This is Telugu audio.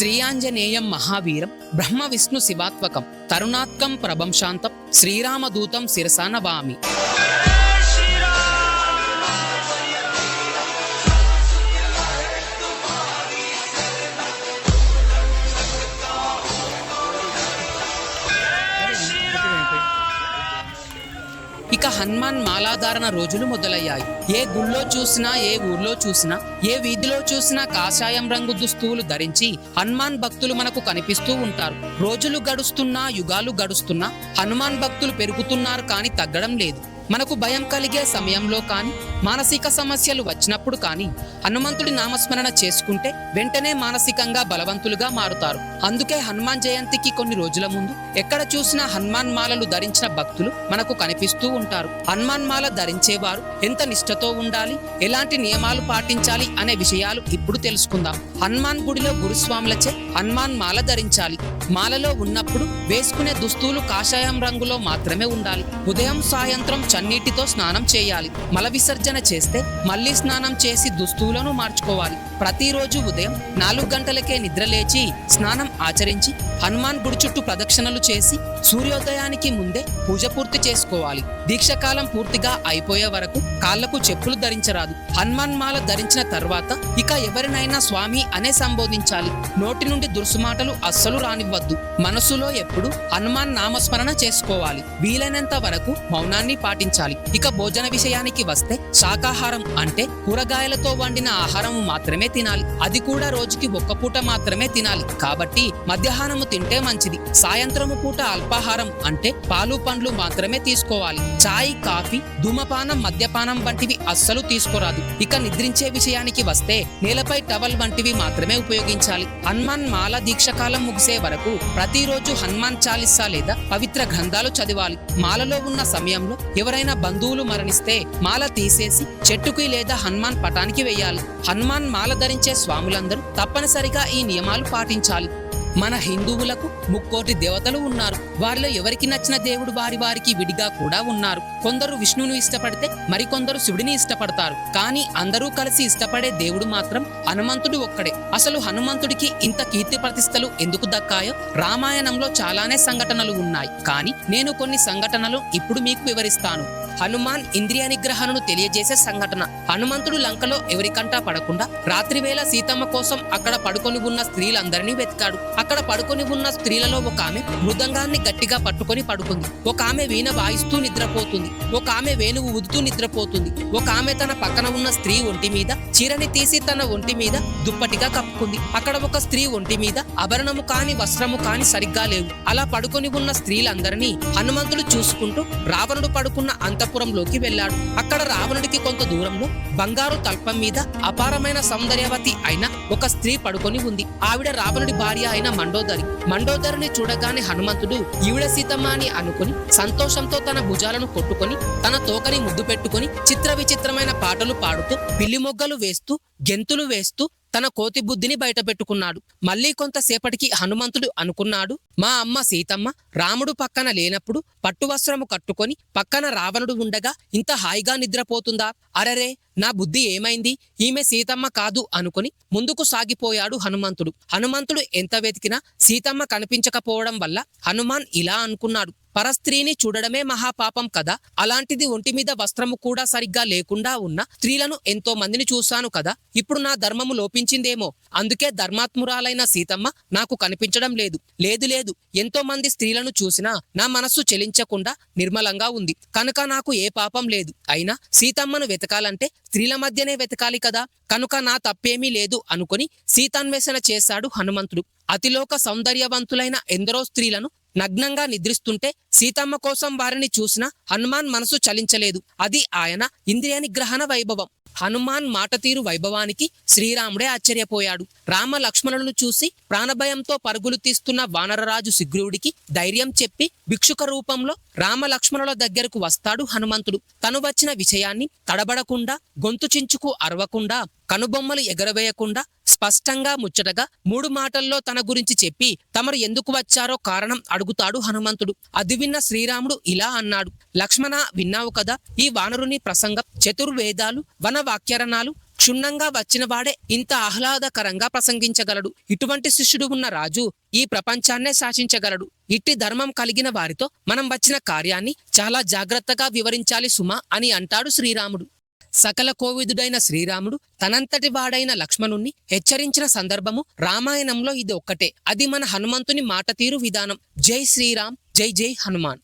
శ్రీయాంజనేయం మహావీరం బ్రహ్మ విష్ణు శివాత్మకం తరుణాత్కం ప్రభంశాంతం శ్రీరామదూతం శిరసా ఇక హనుమాన్ మాలాధారణ రోజులు మొదలయ్యాయి. ఏ గుళ్ళో చూసినా ఏ ఊర్లో చూసినా ఏ వీధిలో చూసినా కాషాయం రంగు దుస్తువులు ధరించి హనుమాన్ భక్తులు మనకు కనిపిస్తూ ఉంటారు. రోజులు గడుస్తున్నా యుగాలు గడుస్తున్నా హనుమాన్ భక్తులు పెరుగుతున్నారు కానీ తగ్గడం లేదు. మనకు భయం కలిగే సమయంలో కానీ మానసిక సమస్యలు వచ్చినప్పుడు కానీ హనుమంతుడి నామస్మరణ చేసుకుంటే వెంటనే మానసికంగా బలవంతులుగా మారుతారు. అందుకే హనుమాన్ జయంతికి కొన్ని రోజుల ముందు ఎక్కడ చూసినా హనుమాన్ మాలలు ధరించిన భక్తులు మనకు కనిపిస్తూ ఉంటారు. హనుమాన్ మాల ధరించేవారు ఎంత నిష్ఠతో ఉండాలి ఎలాంటి నియమాలు పాటించాలి అనే విషయాలు ఇప్పుడు తెలుసుకుందాం. హనుమాన్ గుడిలో గురుస్వాములచే హనుమాన్ మాల ధరించాలి. మాలలో ఉన్నప్పుడు వేసుకునే దుస్తులు కాషాయం రంగులో మాత్రమే ఉండాలి. ఉదయం సాయంత్రం నీటితో స్నానం చేయాలి. మల విసర్జన చేస్తే మళ్ళీ స్నానం చేసి దుస్తువులను మార్చుకోవాలి. ప్రతిరోజు ఉదయం నాలుగు గంటలకే నిద్రలేచి స్నానం ఆచరించి హనుమాన్ గుడి చుట్టూ ప్రదక్షిణలు చేసి సూర్యోదయానికి ముందే పూజ పూర్తి చేసుకోవాలి. దీక్షకాలం పూర్తిగా అయిపోయే వరకు కాళ్ళకు చెప్పులు ధరించరాదు. హనుమాన్ మాల ధరించిన తర్వాత ఇక ఎవరినైనా స్వామి అనే సంబోధించాలి. నోటి నుండి దుర్సుమాటలు అస్సలు రానివ్వద్దు. మనసులో ఎప్పుడు హనుమాన్ నామస్మరణ చేసుకోవాలి. వీలైనంత వరకు మౌనాన్ని పాటించాలి. ఇక భోజన విషయానికి వస్తే శాకాహారం అంటే కూరగాయలతో వండిన ఆహారం మాత్రమే తినాలి. అది కూడా రోజుకి ఒక్క పూట మాత్రమే తినాలి. కాబట్టి మధ్యాహ్నము తింటే మంచిది. సాయంత్రము పూట అల్పాహారం అంటే పాలు పండ్లు మాత్రమే తీసుకోవాలి. చాయ్ కాఫీ ధూమపానం మద్యపానం వంటివి అస్సలు తీసుకోరాదు. ఇక నిద్రించే విషయానికి వస్తే నేలపై టవల్ వంటివి మాత్రమే ఉపయోగించాలి. హనుమాన్ మాల దీక్ష కాలం ముగిసే వరకు ప్రతిరోజు హనుమాన్ చాలీసా లేదా పవిత్ర గ్రంథాలు చదివాలి. మాలలో ఉన్న సమయంలో ఎవరైనా బంధువులు మరణిస్తే మాల తీసేసి చెట్టుకి లేదా హనుమాన్ పటానికి వేయాలి. హనుమాన్ మాల ధరించే స్వాములందరూ తప్పనిసరిగా ఈ నియమాలు పాటించాలి. మన హిందువులకు ముక్కోటి దేవతలు ఉన్నారు. వారిలో ఎవరికి నచ్చిన దేవుడు వారి వారికి విడిగా కూడా ఉన్నారు. కొందరు విష్ణువును ఇష్టపడితే మరికొందరు శివుడిని ఇష్టపడతారు. కానీ అందరూ కలిసి ఇష్టపడే దేవుడు మాత్రం హనుమంతుడు ఒక్కడే. అసలు హనుమంతుడికి ఇంత కీర్తి ప్రతిష్టలు ఎందుకు దక్కాయో రామాయణంలో చాలానే సంఘటనలు ఉన్నాయి. కానీ నేను కొన్ని సంఘటనలు ఇప్పుడు మీకు వివరిస్తాను. హనుమాన్ ఇంద్రియ నిగ్రహణను తెలియజేసే సంఘటన. హనుమంతుడు లంకలో ఎవరికంటా పడకుండా రాత్రివేళ సీతమ్మ కోసం అక్కడ పడుకొని ఉన్న స్త్రీలందరినీ వెతికాడు. అక్కడ పడుకొని ఉన్న స్త్రీలలో ఒక ఆమె మృదంగాన్ని గట్టిగా పట్టుకొని పడుకుంది. ఒక ఆమె వీణ వాయిస్తూ నిద్రపోతుంది. ఒక ఆమె వేణువు ఉదుతూ నిద్రపోతుంది. ఒక ఆమె తన పక్కన ఉన్న స్త్రీ ఒంటి మీద చీరని తీసి తన ఒంటి మీద దుప్పటిగా కప్పుకుంది. అక్కడ ఒక స్త్రీ ఒంటి మీద ఆభరణము కాని వస్త్రము కాని సరిగ్గా లేవు. అలా పడుకొని ఉన్న స్త్రీలందరినీ హనుమంతుడు చూసుకుంటూ రావణుడు పడుకున్న అంతఃపురంలోకి వెళ్ళాడు. అక్కడ రావణుడికి కొంత దూరంలో బంగారు తల్పం మీద అపారమైన సౌందర్యవతి అయిన ఒక స్త్రీ పడుకొని ఉంది. ఆవిడ రావణుడి భార్య అయిన మండోదరి. మండోదరిని చూడగానే హనుమంతుడు ఈవిడ సీతమ్మ అని అనుకుని సంతోషంతో తన భుజాలను కొట్టుకొని తన తోకని ముద్దు పెట్టుకొని చిత్ర విచిత్రమైన పాటలు పాడుతూ పిల్లి మొగ్గలు వేస్తూ గెంతులు వేస్తూ తన కోతి బుద్ధిని బయటపెట్టుకున్నాడు. మళ్ళీ కొంతసేపటికి హనుమంతుడు అనుకున్నాడు మా అమ్మ సీతమ్మ రాముడు పక్కన లేనప్పుడు పట్టు వస్త్రము కట్టుకొని పక్కన రావణుడు ఉండగా ఇంత హాయిగా నిద్రపోతుందా? అరరే నా బుద్ధి ఏమైంది? ఈమె సీతమ్మ కాదు అనుకుని ముందుకు సాగిపోయాడు హనుమంతుడు. హనుమంతుడు ఎంత వెతికినా సీతమ్మ కనిపించకపోవడం వల్ల హనుమాన్ ఇలా అనుకున్నాడు. పరస్త్రీని చూడడమే మహాపాపం కదా? అలాంటిది ఒంటి మీద వస్త్రము కూడా సరిగ్గా లేకుండా ఉన్న స్త్రీలను ఎంతో మందిని చూశాను కదా? ఇప్పుడు నా ధర్మము లోపించిందేమో. అందుకే ధర్మాత్మురాలైన సీతమ్మ నాకు కనిపించడం లేదు. లేదు లేదు. ఎంతో మంది స్త్రీలను చూసినా నా మనస్సు చెలించకుండా నిర్మలంగా ఉంది. కనుక నాకు ఏ పాపం లేదు. అయినా సీతమ్మను వెతకాలంటే స్త్రీల మధ్యనే వెతకాలి కదా? కనుక నా తప్పేమీ లేదు అనుకుని సీతాన్వేషణ చేశాడు హనుమంతుడు. అతిలోక సౌందర్యవంతులైన ఎందరో స్త్రీలను నగ్నంగా నిద్రిస్తుంటే సీతమ్మ కోసం వారిని చూసిన హనుమాన్ మనసు చలించలేదు. అది ఆయన ఇంద్రియ నిగ్రహణ వైభవం. హనుమాన్ మాట తీరు వైభవానికి శ్రీరాముడే ఆశ్చర్యపోయాడు. రామ లక్ష్మణులను చూసి ప్రాణభయంతో పరుగులు తీస్తున్న వానరరాజు శిగ్రుడికి ధైర్యం చెప్పి భిక్షుక రూపంలో రామ లక్ష్మణుల దగ్గరకు వస్తాడు హనుమంతుడు. తను వచ్చిన విషయాన్ని తడబడకుండా గొంతు చించుకు అరవకుండా కనుబొమ్మలు ఎగరవేయకుండా స్పష్టంగా ముచ్చటగా మూడు మాటల్లో తన గురించి చెప్పి తమరు ఎందుకు వచ్చారో కారణం అడుగుతాడు హనుమంతుడు. అది విన్న శ్రీరాముడు ఇలా అన్నాడు. లక్ష్మణ విన్నావు కదా ఈ వానరుని ప్రసంగం చతుర్వేదాలు వన వాక్యరణాలు క్షుణ్ణంగా వచ్చినవాడే ఇంత ఆహ్లాదకరంగా ప్రసంగించగలడు. ఇటువంటి శిష్యుడు ఉన్న రాజు ఈ ప్రపంచాన్నే శాసించగలడు. ఇట్టి ధర్మం కలిగిన వారితో మనం వచ్చిన కార్యాన్ని చాలా జాగ్రత్తగా వివరించాలి సుమా అని అంటాడు శ్రీరాముడు. సకల కోవిదుడైన శ్రీరాముడు తనంతటి వాడైన లక్ష్మణుణ్ణి హెచ్చరించిన సందర్భము రామాయణంలో ఇది ఒక్కటే. అది మన హనుమంతుని మాట తీరు విధానం. జై శ్రీరామ్ జై జై హనుమాన్.